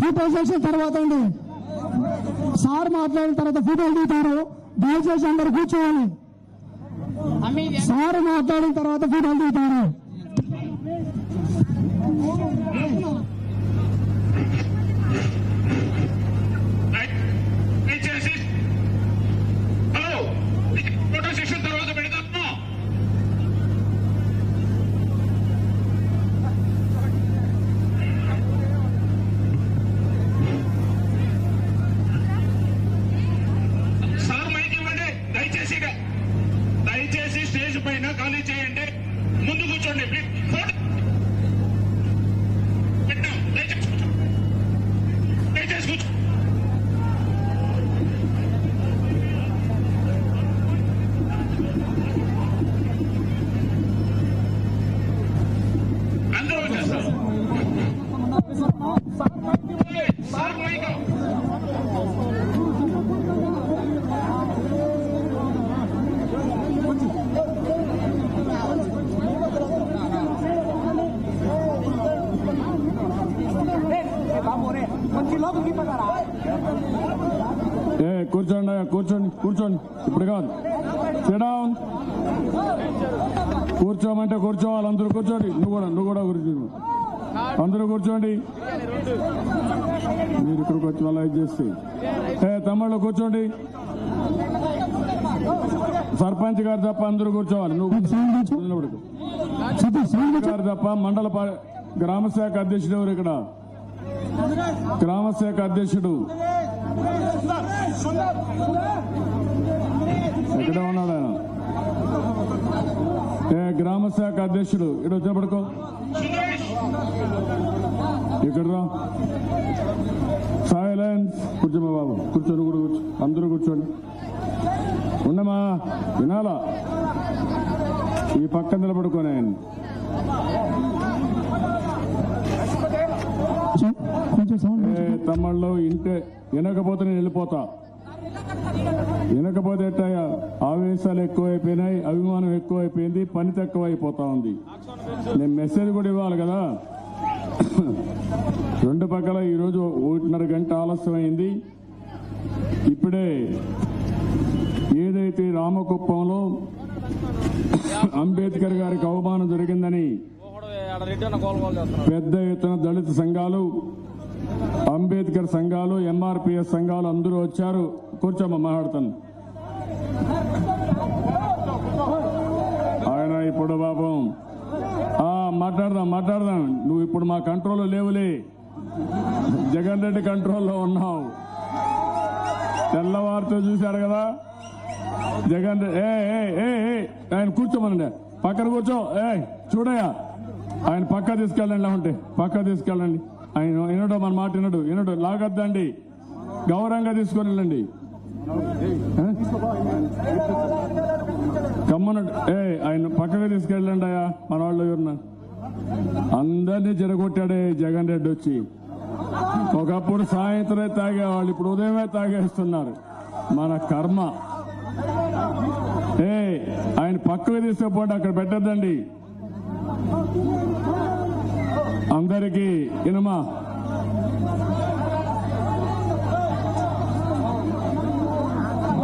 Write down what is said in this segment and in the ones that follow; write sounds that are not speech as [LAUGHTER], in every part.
Photo session తర్వాత అండి. Sir మాట్లాడిన తర్వాత ఫోటోలు దిగుతారు దయచేసి అందరు కూర్చోవాలి. సార్ మాట్లాడిన తర్వాత ఫోటోలు దిగుతారు కూర్చోండి కూర్చోండి కూర్చోండి. ఇప్పుడు కాదు. సిడౌన్ కూర్చోమంటే కూర్చోవాలి. అందరూ కూర్చోండి. నువ్వు కూడా నువ్వు కూడా కూర్చో. అందరూ కూర్చోండి. మీరు ఇక్కడికి వచ్చి అలా ఇది చేస్తే. ఏ తమ్ముళ్ళు కూర్చోండి. సర్పంచ్ గారు తప్ప అందరూ కూర్చోవాలి. నువ్వు గారు తప్ప మండల గ్రామ శాఖ అధ్యక్షుడు ఎవరు ఇక్కడ? గ్రామ శాఖ అధ్యక్షుడు. ఎక్కడ ఉన్నాడు ఆయన? ఏ గ్రామ శాఖ అధ్యక్షుడు ఇక్కడ వచ్చే పడుకో. ఇక్కడ రా. సైలెన్స్. కూర్చోమా బాబు. కూర్చోండి కూడా కూర్చో. అందరూ కూర్చోండి. ఉండమా వినాలా? ఈ పక్క నిలబడుకోనే తమ్ముళ్ళు ఇంటే వినకపోతే నేను వెళ్ళిపోతా. వినకపోతే ఆవేశాలు ఎక్కువైపోయినాయి అభిమానం ఎక్కువైపోయింది పని తక్కువ అయిపోతా ఉంది. నేను మెసేజ్ కూడా ఇవ్వాలి కదా? రెండు పక్కల ఈరోజు ఒకటిన్నర గంట ఆలస్యమైంది. ఇప్పుడే ఏదైతే రామకుప్పంలో అంబేద్కర్ గారికి అవమానం జరిగిందని పెద్ద ఎత్తున దళిత సంఘాలు అంబేద్కర్ సంఘాలు ఎంఆర్పిఎస్ సంఘాలు అందరూ వచ్చారు. కూర్చోమ్మ మాట్లాడతాను. ఆయన ఇప్పుడు పాపం. మాట్లాడదాం మాట్లాడదాం. నువ్వు ఇప్పుడు మా కంట్రోల్లో లేవులే. జగన్ రెడ్డి కంట్రోల్లో ఉన్నావు. తెల్లవారితో చూశారు కదా? జగన్ రెడ్డి ఏ ఏ ఆయన కూర్చోమనండి. పక్కన కూర్చో. ఏ చూడయా ఆయన పక్క తీసుకెళ్ళండి ఉంటే పక్క తీసుకెళ్ళండి. ఆయన వినడు మన మాట వినడు. వినడు. లాగద్దండి. గౌరవంగా తీసుకొని వెళ్ళండి. ఏ? గమ్మున ఏ ఆయన పక్కగా తీసుకెళ్ళండి అయ్యా మన వాళ్ళు ఎవరున్నా అందరినీ జరగొట్టాడే జగన్ రెడ్డి వచ్చి. ఒకప్పుడు సాయంత్రమే తాగేవాళ్ళు ఇప్పుడు ఉదయమే తాగేస్తున్నారు. మన కర్మ. ఏ ఆయన పక్కకు తీసుకుపోండి అక్కడ పెట్టద్దండి. అందరికీ ఇనుమా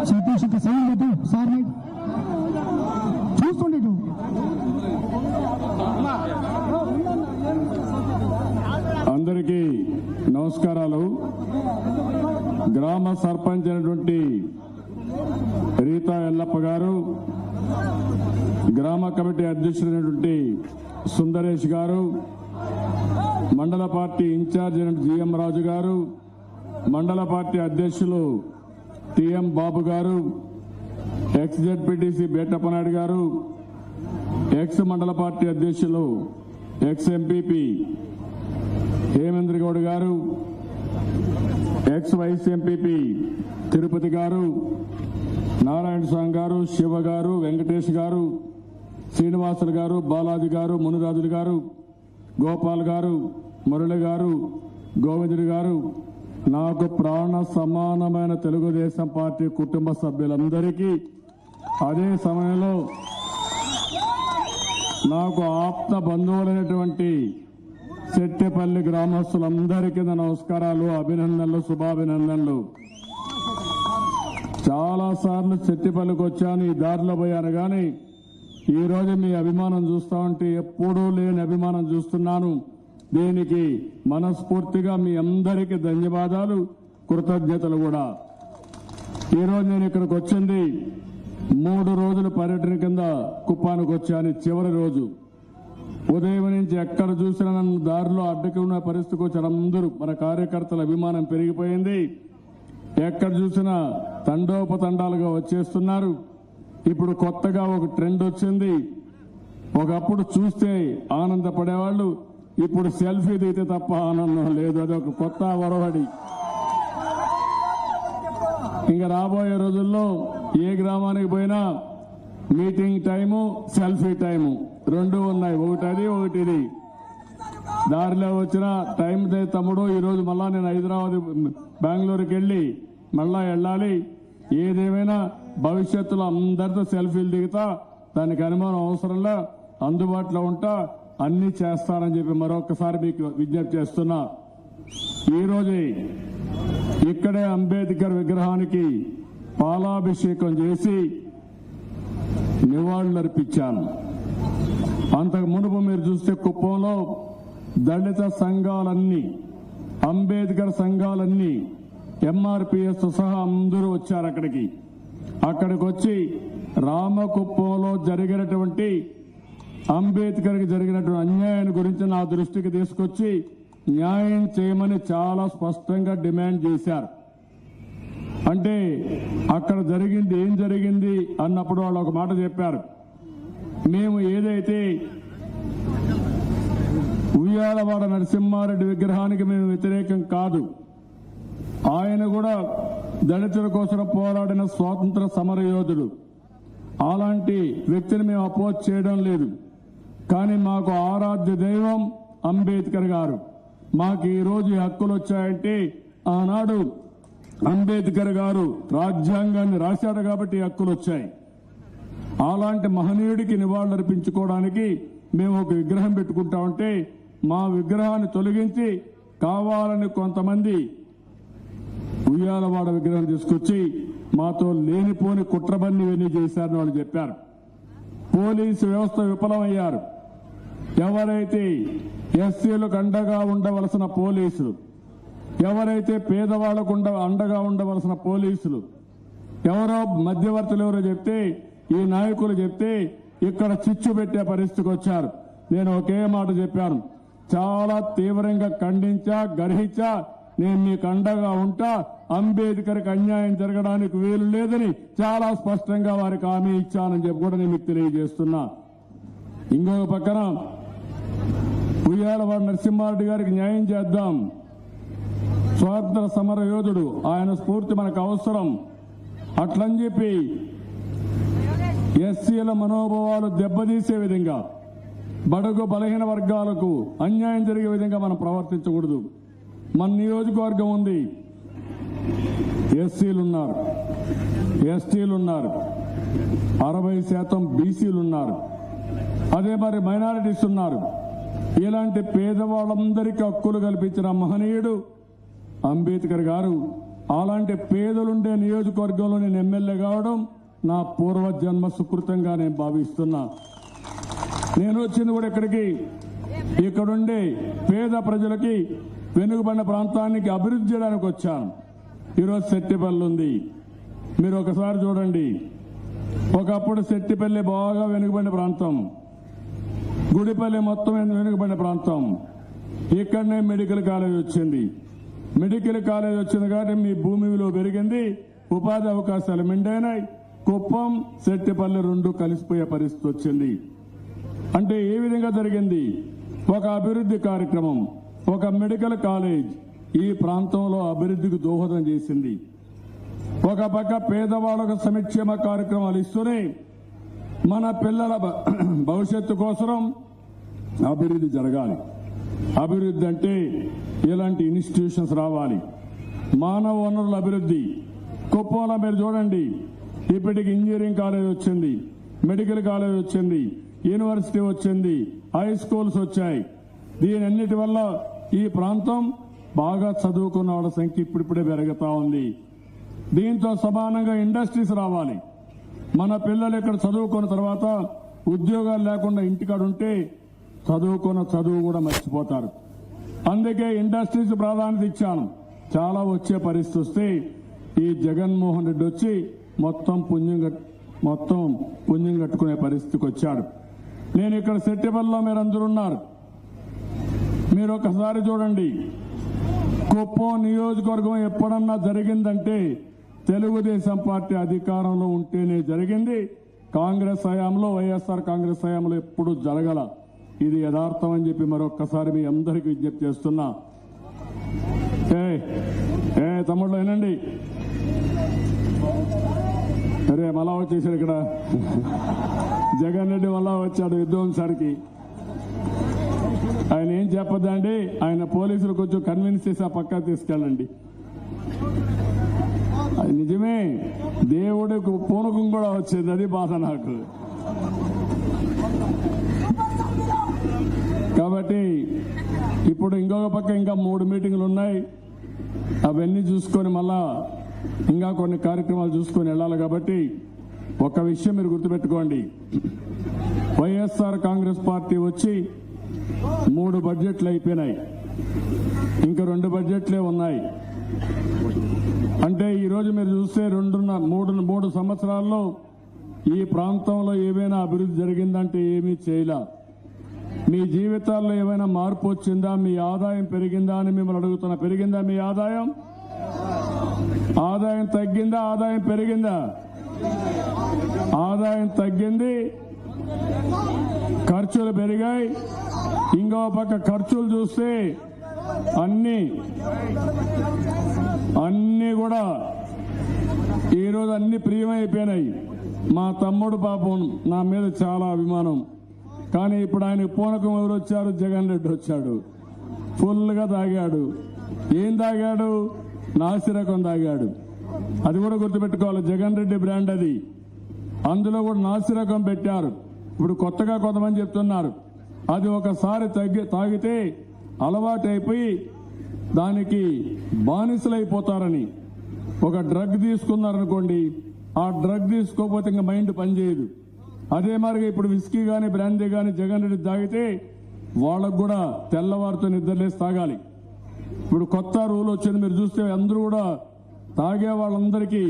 సతీష్ పెట్టు సార్ చూస్తుండే. అందరికీ నమస్కారాలు గ్రామ సర్పంచ్ అయినటువంటి రీతా ఎల్లప్ప గారు గ్రామ కమిటీ అధ్యక్షుడైనటువంటి సుందరేష్ గారు మండల పార్టీ ఇన్ఛార్జ్ జిఎం రాజు గారు మండల పార్టీ అధ్యక్షులు టిఎం బాబు గారు ఎక్స్ జెడ్పీటీసీ బేటప్పనాయుడు గారు ఎక్స్ మండల పార్టీ అధ్యక్షులు ఎక్స్ ఎంపీపీ హేమేంద్ర గౌడ్ గారు ఎక్స్ వైస్ ఎంపీపీ తిరుపతి గారు నారాయణ స్వామి గారు శివ గారు వెంకటేష్ గారు శ్రీనివాసులు గారు బాలాజీ గారు మునిరాజులు గారు గోపాల్ గారు మురళి గారు గోవిందుడు గారు నాకు ప్రాణ సమానమైన తెలుగుదేశం పార్టీ కుటుంబ సభ్యులందరికీ అదే సమయంలో నాకు ఆప్త బంధువులైనటువంటి చెట్టెపల్లి గ్రామస్తులందరికీ నా నమస్కారాలు అభినందనలు శుభాభినందనలు. చాలాసార్లు చెట్టిపల్లికి వచ్చాను ఈ దారిలో పోయాను కానీ ఈ రోజు మీ అభిమానం చూస్తా ఉంటే ఎప్పుడూ లేని అభిమానం చూస్తున్నాను. దీనికి మనస్ఫూర్తిగా మీ అందరికీ ధన్యవాదాలు. కృతజ్ఞతలు కూడా. ఈ రోజు నేను ఇక్కడికి వచ్చింది మూడు రోజుల పర్యటన కింద కుప్పానికి వచ్చాను. చివరి రోజు. ఉదయం నుంచి ఎక్కడ చూసినా నన్ను దారిలో అడ్డకి ఉన్న పరిస్థితికి వచ్చారు అందరూ. మన కార్యకర్తల అభిమానం పెరిగిపోయింది. ఎక్కడ చూసినా తండోపతండాలుగా వచ్చేస్తున్నారు. ఇప్పుడు కొత్తగా ఒక ట్రెండ్ వచ్చింది. ఒకప్పుడు చూస్తే ఆనందపడేవాళ్ళు ఇప్పుడు సెల్ఫీ దిగితే తప్ప ఆనందం లేదు. అది ఒక కొత్త వరవడి. ఇంకా రాబోయే రోజుల్లో ఏ గ్రామానికి పోయినా మీటింగ్ టైము సెల్ఫీ టైము. రెండు ఉన్నాయి. ఒకటి అది ఒకటి ఇది దారిలో వచ్చిన టైం తమ్ముడు ఈరోజు మళ్ళా నేను హైదరాబాద్ బెంగళూరుకి వెళ్ళి మళ్ళా వెళ్ళాలి. ఏదేమైనా భవిష్యత్తులో అందరితో సెల్ఫీలు దిగుతా దానికి అనుమానం అవసరంలో అందుబాటులో ఉంటా అన్ని చేస్తానని చెప్పి మరొకసారి మీకు విజ్ఞప్తి చేస్తున్నా. ఈ రోజే ఇక్కడే అంబేద్కర్ విగ్రహానికి పాలాభిషేకం చేసి నివాళులర్పించాను. అంతకు మునుపు మీరు చూస్తే కుప్పంలో దళిత సంఘాలన్నీ అంబేద్కర్ సంఘాలన్నీ ఎంఆర్పిఎస్ సహా అందరూ వచ్చారు అక్కడికి. అక్కడికి వచ్చి రామకుప్పంలో జరిగినటువంటి అంబేద్కర్కి జరిగినటువంటి అన్యాయాన్ని గురించి నా దృష్టికి తీసుకొచ్చి న్యాయం చేయమని చాలా స్పష్టంగా డిమాండ్ చేశారు. అంటే అక్కడ జరిగింది ఏం జరిగింది అన్నప్పుడు వాళ్ళు ఒక మాట చెప్పారు. మేము ఏదైతే ఉయ్యాలవాడ నరసింహారెడ్డి విగ్రహానికి మేము వ్యతిరేకం కాదు ఆయన కూడా దళితుల కోసం పోరాడిన స్వాతంత్ర సమర యోధుడు అలాంటి వ్యక్తిని మేము అపోజ్ చేయడం లేదు. కానీ మాకు ఆరాధ్య దైవం అంబేద్కర్ గారు. మాకు ఈరోజు హక్కులు వచ్చాయంటే ఆనాడు అంబేద్కర్ గారు రాజ్యాంగాన్ని రాశాడు కాబట్టి హక్కులు వచ్చాయి. అలాంటి మహనీయుడికి నివాళులర్పించుకోవడానికి మేము ఒక విగ్రహం పెట్టుకుంటామంటే మా విగ్రహాన్ని తొలగించి కావాలని కొంతమంది ఉయ్యాలవాడ విగ్రహం తీసుకొచ్చి మాతో లేనిపోని కుట్రబన్ని ఇవన్నీ చేశారని వాళ్ళు చెప్పారు. పోలీసు వ్యవస్థ విఫలమయ్యారు. ఎవరైతే ఎస్సీలకు అండగా ఉండవలసిన పోలీసులు ఎవరైతే పేదవాళ్ళకు ఉండ అండగా ఉండవలసిన పోలీసులు ఎవరో మధ్యవర్తులు ఎవరో చెప్తే ఈ నాయకులు చెప్తే ఇక్కడ చిచ్చు పెట్టే పరిస్థితికి వచ్చారు. నేను ఒకే మాట చెప్పాను. చాలా తీవ్రంగా ఖండించా గర్హించా నేను మీకు అండగా ఉంటా. అంబేద్కర్కి అన్యాయం జరగడానికి వీలు లేదని చాలా స్పష్టంగా వారికి హామీ ఇచ్చానని చెప్పి కూడా నేను మీకు తెలియజేస్తున్నా. ఇంకొక పక్కన ఉయ్యాలవాడ నరసింహారెడ్డి గారికి న్యాయం చేద్దాం. స్వాతంత్ర సమర యోధుడు ఆయన స్ఫూర్తి మనకు అవసరం. అట్లని చెప్పి ఎస్సీల మనోభావాలు దెబ్బతీసే విధంగా బడుగు బలహీన వర్గాలకు అన్యాయం జరిగే విధంగా మనం ప్రవర్తించకూడదు. మన నియోజకవర్గం ఉంది. ఎస్సీలున్నారు. ఎస్టీలున్నారు. అరవై శాతం బీసీలున్నారు. అదే మరి మైనారిటీస్ ఉన్నారు. ఇలాంటి పేదవాళ్ళందరికీ హక్కులు కల్పించిన మహనీయుడు అంబేద్కర్ గారు అలాంటి పేదలుండే నియోజకవర్గంలో నేను ఎమ్మెల్యే కావడం నా పూర్వజన్మ సుకృతంగా నేను భావిస్తున్నా. నేను వచ్చింది కూడా ఇక్కడికి. ఇక్కడుండే పేద ప్రజలకి వెనుకబడిన ప్రాంతానికి అభివృద్ధి చేయడానికి వచ్చాను. ఈరోజు సెట్టిపల్లి ఉంది. మీరు ఒకసారి చూడండి. ఒకప్పుడు సెట్టిపల్లి బాగా వెనుకబడిన ప్రాంతం. గుడిపల్లి మొత్తం వెనుకబడిన ప్రాంతం. ఇక్కడనే మెడికల్ కాలేజ్ వచ్చింది. మెడికల్ కాలేజ్ వచ్చింది కాబట్టి మీ భూమి విలువ పెరిగింది. ఉపాధి అవకాశాలు మెండైనాయి. కుప్పం సెట్టిపల్లి రెండు కలిసిపోయే పరిస్థితి వచ్చింది. అంటే ఏ విధంగా జరిగింది? ఒక అభివృద్ధి కార్యక్రమం. ఒక మెడికల్ కాలేజ్ ఈ ప్రాంతంలో అభివృద్ధికి దోహదం చేసింది. ఒక పక్క పేదవాళ్ళకు సంక్షేమ కార్యక్రమాలు ఇస్తూనే మన పిల్లల భ- [CLEARS THROAT] భవిష్యత్తు కోసం అభివృద్ధి జరగాలి. అభివృద్ధి అంటే ఇలాంటి ఇన్స్టిట్యూషన్స్ రావాలి. మానవ వనరుల అభివృద్ధి. కుప్పంలో మీరు చూడండి ఇప్పటికి ఇంజనీరింగ్ కాలేజ్ వచ్చింది మెడికల్ కాలేజ్ వచ్చింది యూనివర్సిటీ వచ్చింది హై స్కూల్స్ వచ్చాయి. దీని అన్నిటి వల్ల ఈ ప్రాంతం బాగా చదువుకున్న వాళ్ళ సంఖ్య ఇప్పుడిప్పుడే పెరుగుతా ఉంది. దీంతో సమానంగా ఇండస్ట్రీస్ రావాలి. మన పిల్లలు ఇక్కడ చదువుకున్న తర్వాత ఉద్యోగాలు లేకుండా ఇంటికాడ ఉంటే చదువుకున్న చదువు కూడా మర్చిపోతారు. అందుకే ఇండస్ట్రీస్ ప్రాధాన్యత ఇచ్చాను. చాలా వచ్చే పరిస్థితి వస్తే ఈ జగన్మోహన్ రెడ్డి వచ్చి మొత్తం పుణ్యం మొత్తం పుణ్యం కట్టుకునే పరిస్థితికి వచ్చాడు. నేను ఇక్కడ సెట్టిపల్లిలో మీరు ఉన్నారు. మీరు ఒకసారి చూడండి. కుప్పం నియోజకవర్గం ఎప్పుడన్నా జరిగిందంటే తెలుగుదేశం పార్టీ అధికారంలో ఉంటేనే జరిగింది. కాంగ్రెస్ హయాంలో వైఎస్ఆర్ కాంగ్రెస్ హయాంలో ఎప్పుడు జరగల. ఇది యథార్థం అని చెప్పి మరొక్కసారి మీ అందరికీ విజ్ఞప్తి చేస్తున్నా. ఏ ఏ తమ్ముళ్ళు వినండి. అరే మళ్ళా వచ్చేసాడు ఇక్కడ. జగన్ రెడ్డి మళ్ళా వచ్చాడు విధ్వంసానికి ఆయన ఏం చెప్పదండి? ఆయన పోలీసులు కొంచెం కన్విన్స్ చేసి ఆ పక్క తీసుకెళ్ళండి. అది నిజమే. దేవుడికి పూనకం కూడా వచ్చింది అది బాధ నాకు. కాబట్టి ఇప్పుడు ఇంకొక పక్క ఇంకా మూడు మీటింగ్లు ఉన్నాయి. అవన్నీ చూసుకొని మళ్ళా ఇంకా కొన్ని కార్యక్రమాలు చూసుకొని వెళ్ళాలి కాబట్టి ఒక విషయం మీరు గుర్తుపెట్టుకోండి. వైఎస్ఆర్ కాంగ్రెస్ పార్టీ వచ్చి మూడు బడ్జెట్లు అయిపోయినాయి. ఇంకా రెండు బడ్జెట్లే ఉన్నాయి. అంటే ఈరోజు మీరు చూస్తే రెండున్న మూడు మూడు సంవత్సరాల్లో ఈ ప్రాంతంలో ఏమైనా అభివృద్ధి జరిగిందంటే ఏమీ చేయలే. మీ జీవితాల్లో ఏమైనా మార్పు వచ్చిందా? మీ ఆదాయం పెరిగిందా అని మిమ్మల్ని అడుగుతున్నా. పెరిగిందా మీ ఆదాయం? ఆదాయం తగ్గిందా? ఆదాయం పెరిగిందా? ఆదాయం తగ్గింది. ఖర్చులు పెరిగాయి. ఇంకో పక్క ఖర్చులు చూస్తే అన్ని అన్ని కూడా ఈరోజు అన్ని ప్రియమైపోయినాయి. మా తమ్ముడు పాపం నా మీద చాలా అభిమానం. కానీ ఇప్పుడు ఆయన పూనకం ఎవరు వచ్చారు? జగన్ రెడ్డి వచ్చాడు. ఫుల్గా తాగాడు. ఏం తాగాడు? నాసిరకం తాగాడు. అది కూడా గుర్తుపెట్టుకోవాలి. జగన్ రెడ్డి బ్రాండ్ అది. అందులో కూడా నాసిరకం పెట్టారు. ఇప్పుడు కొత్తగా కొంతమంది చెప్తున్నారు. అది ఒకసారి తగ్గి తాగితే అలవాటైపోయి దానికి బానిసలైపోతారని. ఒక డ్రగ్ తీసుకున్నారనుకోండి ఆ డ్రగ్ తీసుకోకపోతే ఇంకా మైండ్ పనిచేయదు. అదే మరిగా ఇప్పుడు విస్కీ కానీ బ్రాందీ కానీ జగన్ రెడ్డి తాగితే వాళ్ళకు కూడా తెల్లవారితో నిద్రలేసి తాగాలి. ఇప్పుడు కొత్త రూల్ వచ్చింది మీరు చూస్తే అందరూ కూడా తాగే వాళ్ళందరికీ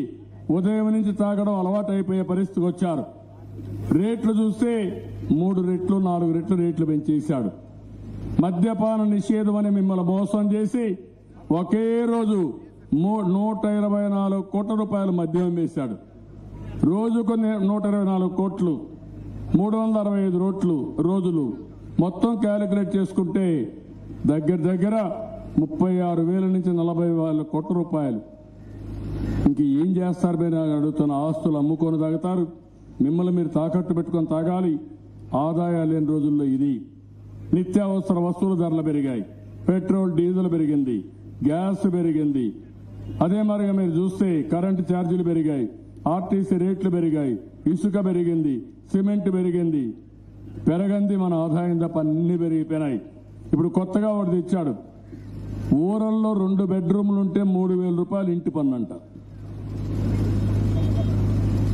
ఉదయం నుంచి తాగడం అలవాటు అయిపోయే పరిస్థితికి వచ్చారు. రేట్లు చూస్తే మూడు రెట్లు నాలుగు రెట్లు రేట్లు పెంచేశాడు. మద్యపాన నిషేధం అని మిమ్మల్ని మోసం చేసి ఒకే రోజు మూ- నూట ఇరవై నాలుగు కోట్ల రూపాయలు మద్యం వేశాడు రోజుకు నూట ఇరవై నాలుగు కోట్లు మూడు వందల అరవై ఐదు రోట్లు రోజులు మొత్తం క్యాలిక్యులేట్ చేసుకుంటే దగ్గర దగ్గర ముప్పై ఆరు వేల నుంచి నలభై వేల కోట్ల రూపాయలు. ఇంక ఏం చేస్తారు మీరు? అడుగుతున్న ఆస్తులు అమ్ముకొని తగ్గుతారు మిమ్మల్ని మీరు తాకట్టు పెట్టుకొని తాగాలి. ఆదాయాలు లేని రోజుల్లో ఇది. నిత్యావసర వస్తువుల ధరలు పెరిగాయి. పెట్రోల్ డీజిల్ పెరిగింది. గ్యాస్ పెరిగింది. అదే మరిగా మీరు చూస్తే కరెంటు ఛార్జీలు పెరిగాయి. ఆర్టీసీ రేట్లు పెరిగాయి. ఇసుక పెరిగింది. సిమెంట్ పెరిగింది. పెరగంది మన ఆదాయం తప్ప అన్ని పెరిగిపోయినాయి. ఇప్పుడు కొత్తగా ఒకటి తెచ్చాడు. ఊరల్లో రెండు బెడ్రూమ్లు ఉంటే మూడు వేల రూపాయలు ఇంటి పన్నంట.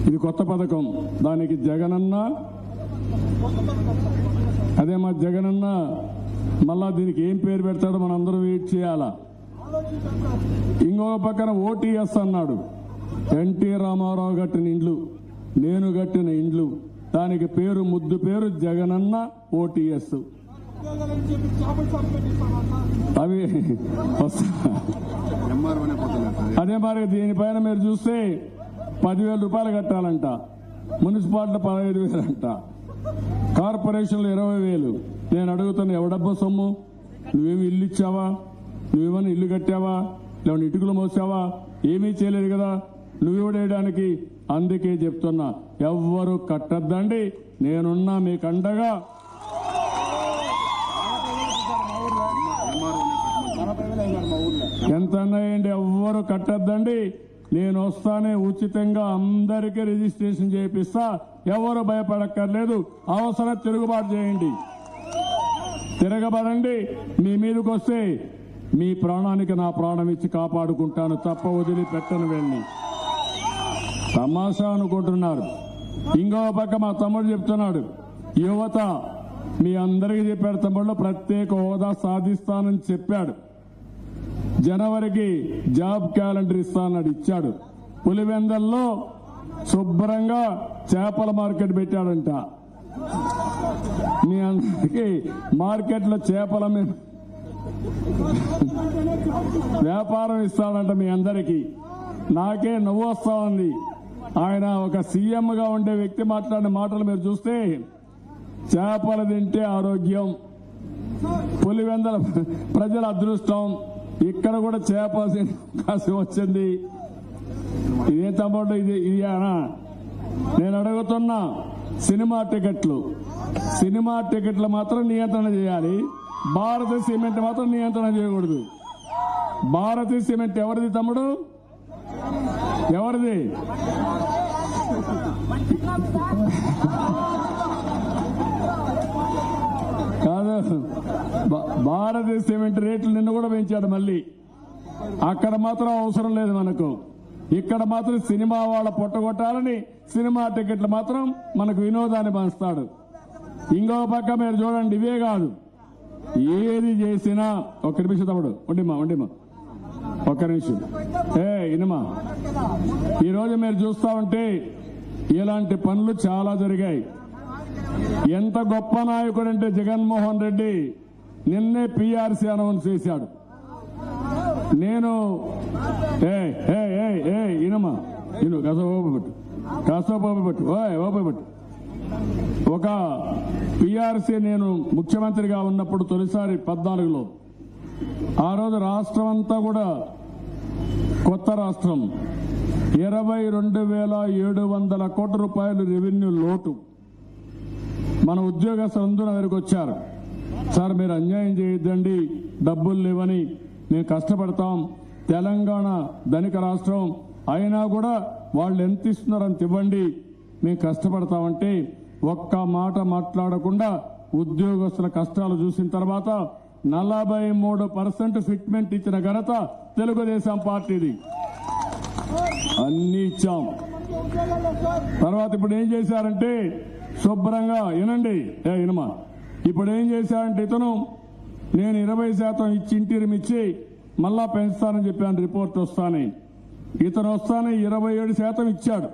ఇది కొత్త పథకం. దానికి జగనన్న అదే మా జగనన్న మళ్ళా దీనికి ఏం పేరు పెడతాడో మనం అందరం వెయిట్ చేయాలా? ఇంకొక పక్కన ఓటీఎస్ అన్నాడు. ఎన్టీ రామారావు కట్టిన ఇండ్లు నేను కట్టిన ఇండ్లు. దానికి పేరు ముద్దు పేరు జగనన్న ఓటీఎస్ అవి అదే మరి దీనిపైన మీరు చూస్తే పదివేల రూపాయలు కట్టాలంట. మున్సిపాలిటీ పదహైదు వేలు అంట కార్పొరేషన్లు ఇరవై వేలు. నేను అడుగుతాను ఎవడబ్బా సొమ్ము? నువ్వేమి ఇల్లు ఇచ్చావా? నువ్వేమైనా ఇల్లు కట్టావా? లేవని ఇటుకలు మోసావా? ఏమీ చేయలేదు కదా. నువ్వెవడేయడానికి అందుకే చెప్తున్నా ఎవ్వరు కట్టద్దండి. నేనున్నా మీకు అండగా ఎంత అన్నాయండి ఎవ్వరు కట్టద్దండి. నేను వస్తానే ఉచితంగా అందరికీ రిజిస్ట్రేషన్ చేపిస్తా ఎవరు భయపడక్కర్లేదు. అవసరం తిరుగుబాటు చేయండి. తిరగబడండి. మీ మీదకి వస్తే మీ ప్రాణానికి నా ప్రాణం ఇచ్చి కాపాడుకుంటాను. తప్ప వదిలిపెట్టను వెళ్ళి తమాషా అనుకుంటున్నారు. ఇంకో పక్క మా తమ్ముడు చెప్తున్నాడు. యువత మీ అందరికీ చెప్పాడు తమ్ముళ్ళు ప్రత్యేక హోదా సాధిస్తానని చెప్పాడు. జనవరికి జాబ్ క్యాలెండర్ ఇస్తానని ఇచ్చాడు. పులివెందల్లో శుభ్రంగా చేపల మార్కెట్ పెట్టాడంట. మీ అందరికీ మార్కెట్లో చేపల మీద వ్యాపారం ఇస్తాడంట మీ అందరికీ. నాకే నవ్వు వస్తా ఉంది. ఆయన ఒక సీఎంగా ఉండే వ్యక్తి మాట్లాడిన మాటలు మీరు చూస్తే చేపలు తింటే ఆరోగ్యం పులివెందల ప్రజల అదృష్టం ఇక్కడ కూడా చేయాల్సిన అవకాశం వచ్చింది. ఇదే తమ్ముడు ఇది ఇది అనా? నేను అడుగుతున్నా సినిమా టికెట్లు. సినిమా టికెట్లు మాత్రం నియంత్రణ చేయాలి. భారత సిమెంట్ మాత్రం నియంత్రణ చేయకూడదు. భారత సిమెంట్ ఎవరిది తమ్ముడు? ఎవరిది? కాదు. భారతీయ సిమెంట్ రేట్లు నిన్న కూడా పెంచాడు మళ్ళీ. అక్కడ మాత్రం అవసరం లేదు మనకు. ఇక్కడ మాత్రం సినిమా వాళ్ళ పొట్టగొట్టాలని సినిమా టికెట్లు మాత్రం మనకు వినోదాన్ని పంచుతాడు. ఇంకో పక్క మీరు చూడండి ఇవే కాదు. ఏది చేసినా ఒక్క నిమిషం తమ్ముడు ఉండిమా ఉండిమా ఒక్క నిమిషం. ఏ ఇనమా ఈరోజు మీరు చూస్తా ఉంటే ఇలాంటి పనులు చాలా జరిగాయి. ఎంత గొప్ప నాయకుడు అంటే జగన్మోహన్ రెడ్డి. నిన్నే పిఆర్సీ అనౌన్స్ చేశాడు. నేను ఏ ఏ ఏ ఏ ఇనమా ఇను కాస్త ఓపెట్టు కాస్త ఓపెట్టు ఓయ్ ఓపెట్టు ఒక పిఆర్సీ నేను ముఖ్యమంత్రిగా ఉన్నప్పుడు తొలిసారి పద్నాలుగులో. ఆ రోజు రాష్ట్రం అంతా కూడా కొత్త రాష్ట్రం. ఇరవై రెండు వేల ఏడు వందల కోట్ల రూపాయలు రెవెన్యూ లోటు. మన ఉద్యోగస్తులందరూ దగ్గరికి వచ్చారు. సార్ మీరు అన్యాయం చేయొద్దండి. డబ్బులు లేవని మేము కష్టపడతాం. తెలంగాణ ధనిక రాష్ట్రం అయినా కూడా వాళ్ళు ఎంత ఇస్తున్నారు అంత ఇవ్వండి. మేము కష్టపడతామంటే ఒక్క మాట మాట్లాడకుండా ఉద్యోగస్తుల కష్టాలు చూసిన తర్వాత నలభై మూడు పర్సెంట్ ఫిట్మెంట్ ఇచ్చిన ఘనత తెలుగుదేశం పార్టీది. అన్ని ఇచ్చాం. తర్వాత ఇప్పుడు ఏం చేశారంటే శుభ్రంగా వినండి. ఏ వినమా? ఇప్పుడు ఏం చేశారంటే ఇతను నేను ఇరవై శాతం ఇచ్చి ఇంటిరిమి ఇచ్చి మళ్ళా పెంచుతానని చెప్పాను రిపోర్ట్ వస్తానే. ఇతను వస్తానే ఇరవై ఏడు శాతం ఇచ్చాడు.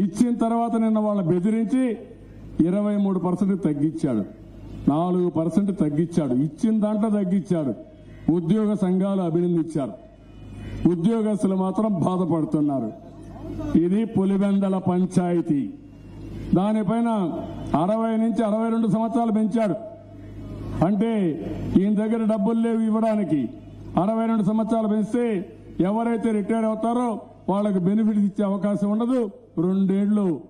ఇచ్చిన తర్వాత నిన్న వాళ్ళ బెదిరించి ఇరవై మూడు పర్సెంట్ తగ్గించాడు. నాలుగు పర్సెంట్ తగ్గించాడు. ఇచ్చిన దాంట్లో తగ్గించాడు. ఉద్యోగ సంఘాలు అభినందించారు. ఉద్యోగస్తులు మాత్రం బాధపడుతున్నారు. ఇది పులివెందల పంచాయతీ. దానిపైన అరవై నుంచి అరవై రెండు సంవత్సరాలు పెంచాడు. అంటే ఈయన దగ్గర డబ్బులు లేవు ఇవ్వడానికి. అరవై రెండు సంవత్సరాలు పెంచితే ఎవరైతే రిటైర్ అవుతారో వాళ్ళకి బెనిఫిట్స్ ఇచ్చే అవకాశం ఉండదు. రెండేళ్ళు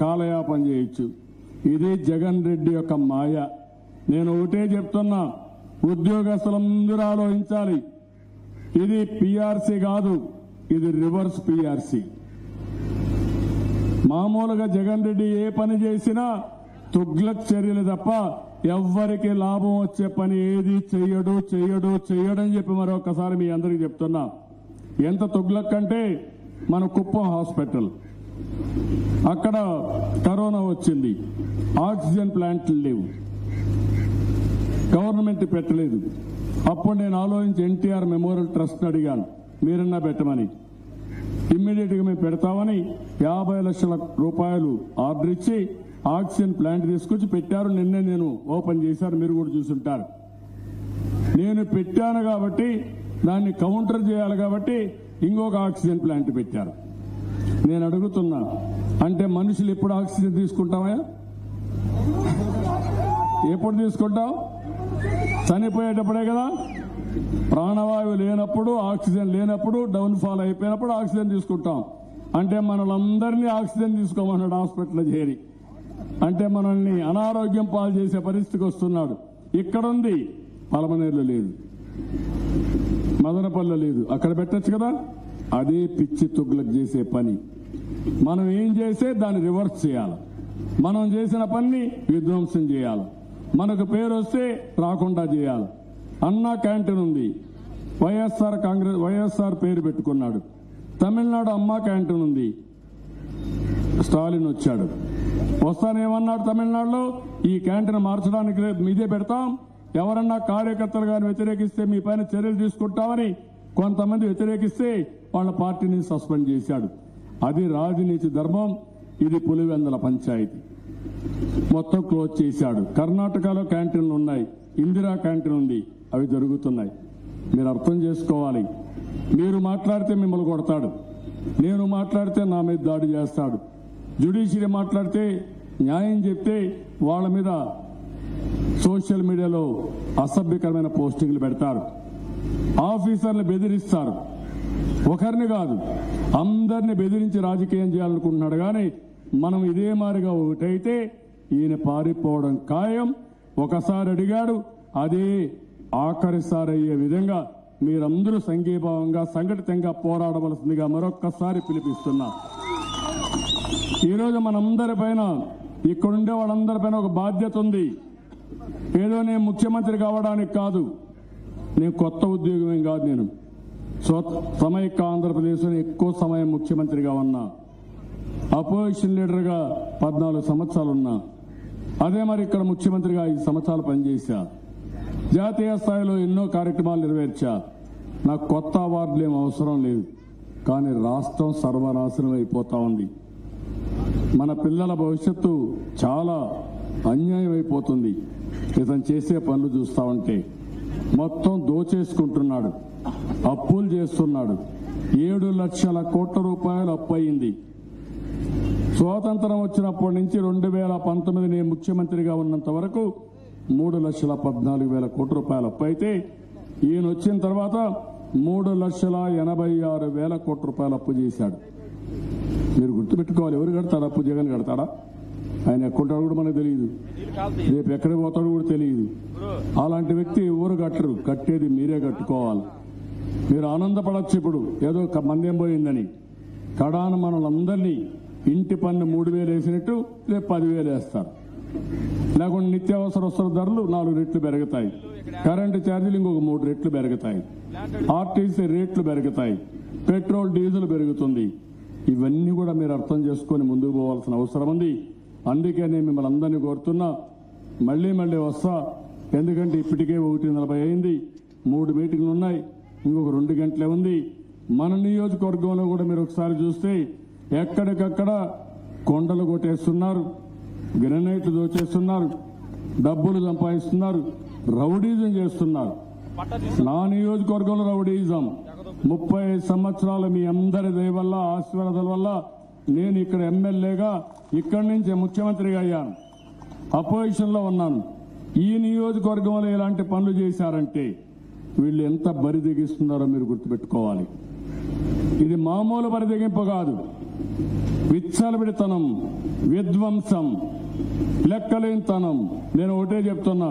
కాలయాపన చేయొచ్చు. ఇది జగన్ రెడ్డి యొక్క మాయ. నేను ఒకటే చెప్తున్నా ఉద్యోగస్తులందరూ ఆలోచించాలి. ఇది పిఆర్సీ కాదు ఇది రివర్స్ పిఆర్సీ. మామూలుగా జగన్ రెడ్డి ఏ పని చేసినా తుగ్లక్ చర్యలు తప్ప ఎవ్వరికి లాభం వచ్చే పని ఏది చెయ్యడు చెయ్యడు చెయ్యడని చెప్పి మరొకసారి మీ అందరికి చెప్తున్నా. ఎంత తుగ్లక్ అంటే మన కుప్పం హాస్పిటల్. అక్కడ కరోనా వచ్చింది. ఆక్సిజన్ ప్లాంట్లు లేవు. గవర్నమెంట్ పెట్టలేదు. అప్పుడు నేను ఆలోచించి ఎన్టీఆర్ మెమోరియల్ ట్రస్ట్ అడిగాను. మీరన్నా పెట్టమని. ఇమ్మీడియట్గా మేము పెడతామని యాభై లక్షల రూపాయలు ఆర్డర్ ఇచ్చి ఆక్సిజన్ ప్లాంట్ తీసుకొచ్చి పెట్టారు. నిన్నే నేను ఓపెన్ చేశారు మీరు కూడా చూసుంటారు. నేను పెట్టాను కాబట్టి దాన్ని కౌంటర్ చేయాలి కాబట్టి ఇంకొక ఆక్సిజన్ ప్లాంట్ పెట్టారు. నేను అడుగుతున్నా అంటే మనుషులు ఎప్పుడు ఆక్సిజన్ తీసుకుంటామా? ఎప్పుడు తీసుకుంటాం? చనిపోయేటప్పుడే కదా? ప్రాణవాయువు లేనప్పుడు ఆక్సిజన్ లేనప్పుడు డౌన్ ఫాల్ అయిపోయినప్పుడు ఆక్సిజన్ తీసుకుంటాం. అంటే మనలందరినీ ఆక్సిజన్ తీసుకోమన్నాడు హాస్పిటల్లో చేరి. అంటే మనల్ని అనారోగ్యం పాలు చేసే పరిస్థితికి వస్తున్నాడు. ఇక్కడుంది పలమనేరులో లేదు. మదనపల్లె లేదు. అక్కడ పెట్టచ్చు కదా? అదే పిచ్చి తుగ్లకు చేసే పని. మనం ఏం చేస్తే దాన్ని రివర్స్ చేయాలి. మనం చేసిన పని విధ్వంసం చేయాలి. మనకు పేరు వస్తే రాకుండా చేయాలి. అన్నా క్యాంటీన్ ఉంది. వైఎస్ఆర్ కాంగ్రెస్ వైఎస్ఆర్ పేరు పెట్టుకున్నాడు. తమిళనాడు అమ్మా క్యాంటీన్ ఉంది. స్టాలిన్ వచ్చాడు. వస్తానేమన్నాడు తమిళనాడులో? ఈ క్యాంటీన్ మార్చడానికి రేపు మీదే పెడతాం. ఎవరన్నా కార్యకర్తలు కానీ వ్యతిరేకిస్తే మీ పైన చర్యలు తీసుకుంటామని కొంతమంది వ్యతిరేకిస్తే వాళ్ళ పార్టీని సస్పెండ్ చేశాడు. అది రాజనీతి ధర్మం. ఇది పులివెందల పంచాయతీ. మొత్తం క్లోజ్ చేశాడు. కర్ణాటకలో క్యాంటీన్లు ఉన్నాయి. ఇందిరా క్యాంటీన్ ఉంది. అవి జరుగుతున్నాయి. మీరు అర్థం చేసుకోవాలి. మీరు మాట్లాడితే మిమ్మల్ని కొడతాడు. నేను మాట్లాడితే నా మీద దాడి చేస్తాడు. జ్యుడిషియరీ మాట్లాడితే న్యాయం చెప్తే వాళ్ళ మీద సోషల్ మీడియాలో అసభ్యకరమైన పోస్టింగ్లు పెడతారు. ఆఫీసర్లు బెదిరిస్తారు. ఒకరిని కాదు అందరిని బెదిరించి రాజకీయం చేయాలనుకుంటున్నాడు. కానీ మనం ఇదే మారిగా ఒకటైతే ఈయన పారిపోవడం ఖాయం. ఒకసారి అడిగాడు అదే ఆఖరిసారయ్యే విధంగా మీరందరూ సంఘీభావంగా సంఘటితంగా పోరాడవలసిందిగా మరొక్కసారి పిలిపిస్తున్నా. ఈరోజు మనందరి పైన ఇక్కడుండే వాళ్ళందరి పైన ఒక బాధ్యత ఉంది. ఏదో నేను ముఖ్యమంత్రి కావడానికి కాదు. నేను కొత్త ఉద్యోగం కాదు నేను. సో సమైక్య ఆంధ్రప్రదేశ్లో ఎక్కువ సమయం ముఖ్యమంత్రిగా ఉన్నా. అపోజిషన్ లీడర్గా పద్నాలుగు సంవత్సరాలు ఉన్నా అదే మరి ఇక్కడ ముఖ్యమంత్రిగా ఐదు సంవత్సరాలు పనిచేశా. జాతీయ స్థాయిలో ఎన్నో కార్యక్రమాలు నెరవేర్చా. నాకు కొత్త అవార్డులు ఏం అవసరం లేదు. కానీ రాష్ట్రం సర్వనాశనం అయిపోతా ఉంది. మన పిల్లల భవిష్యత్తు చాలా అన్యాయం అయిపోతుంది. ఇతను చేసే పనులు చూస్తా ఉంటే. మొత్తం దోచేసుకుంటున్నాడు. అప్పులు చేస్తున్నాడు. ఏడు లక్షల కోట్ల రూపాయలు అప్పు అయింది స్వాతంత్రం వచ్చినప్పటి నుంచి రెండు వేల పంతొమ్మిది నేను ముఖ్యమంత్రిగా ఉన్నంత వరకు మూడు లక్షల పద్నాలుగు వేల కోట్ల రూపాయల అప్పు అయితే ఈయన వచ్చిన తర్వాత మూడు లక్షల ఎనభై ఆరు వేల కోట్ల రూపాయల అప్పు చేశాడు. మీరు గుర్తుపెట్టుకోవాలి ఎవరు కడతాడు అప్పు? జగన్ కడతాడా? ఆయన ఎక్కుంటాడు కూడా మనకు తెలియదు. రేపు ఎక్కడికి పోతాడో కూడా తెలియదు. అలాంటి వ్యక్తి ఎవరు కట్టరు. కట్టేది మీరే కట్టుకోవాలి. మీరు ఆనందపడచ్చు ఇప్పుడు. ఏదో ఒక మందేం పోయిందని. కడాన మనల్ని ఇంటి పన్ను మూడు వేలు వేసినట్టు రేపు పదివేలు వేస్తారు. లేకుంటే నిత్యావసర వస్తువుల ధరలు నాలుగు రెట్లు పెరుగుతాయి. కరెంటు ఛార్జీలు ఇంకొక మూడు రెట్లు పెరుగుతాయి. ఆర్టీసీ రేట్లు పెరుగుతాయి. పెట్రోల్ డీజిల్ పెరుగుతుంది. ఇవన్నీ కూడా మీరు అర్థం చేసుకొని ముందుకు పోవాల్సిన అవసరం ఉంది. అందుకే నేను మిమ్మల్ని అందరినీ కోరుతున్నా మళ్ళీ మళ్ళీ వస్తా. ఎందుకంటే ఇప్పటికే ఒకటి నలభై అయింది. మూడు మీటింగ్లు ఉన్నాయి. ఇంకొక రెండు గంటలే ఉంది. మన నియోజకవర్గంలో కూడా మీరు ఒకసారి చూస్తే ఎక్కడికక్కడ కొండలు కొట్టేస్తున్నారు. గ్రెనైట్లు దోచేస్తున్నారు డబ్బులు సంపాదిస్తున్నారు రౌడీజం చేస్తున్నారు. నా నియోజకవర్గంలో రౌడీజం. ముప్పై సంవత్సరాలు మీ అందరి దయవల్ల ఆశీర్వాదాల వల్ల నేను ఇక్కడ ఎమ్మెల్యేగా ఇక్కడి నుంచి ముఖ్యమంత్రిగా అయ్యాను. అపోజిషన్లో ఉన్నాను. ఈ నియోజకవర్గంలో ఇలాంటి పనులు చేశారంటే వీళ్ళు ఎంత బరి తెగిస్తున్నారో మీరు గుర్తుపెట్టుకోవాలి. ఇది మామూలు బరిదెగింపు కాదు. విచ్చలవిడితనం విధ్వంసం లెక్కలేనితనం నేను ఒకటే చెప్తున్నా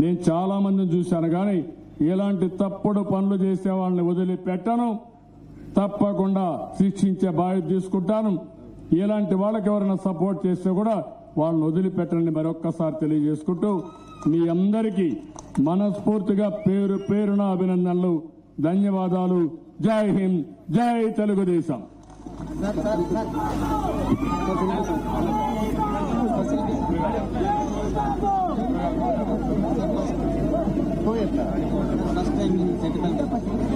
నేను చాలా మందిని చూశాను కానీ ఇలాంటి తప్పుడు పనులు చేసే వాళ్ళని వదిలిపెట్టను. తప్పకుండా శిక్షించే బాధ్యత తీసుకుంటాను. ఇలాంటి వాళ్ళకి ఎవరైనా సపోర్ట్ చేస్తే కూడా వాళ్ళని వదిలిపెట్టండి మరొక్కసారి తెలియజేసుకుంటూ మీ అందరికీ మనస్ఫూర్తిగా పేరు పేరున అభినందనలు ధన్యవాదాలు. జై హింద్ జై తెలుగుదేశం. Кто это? Она стоит, секретарь.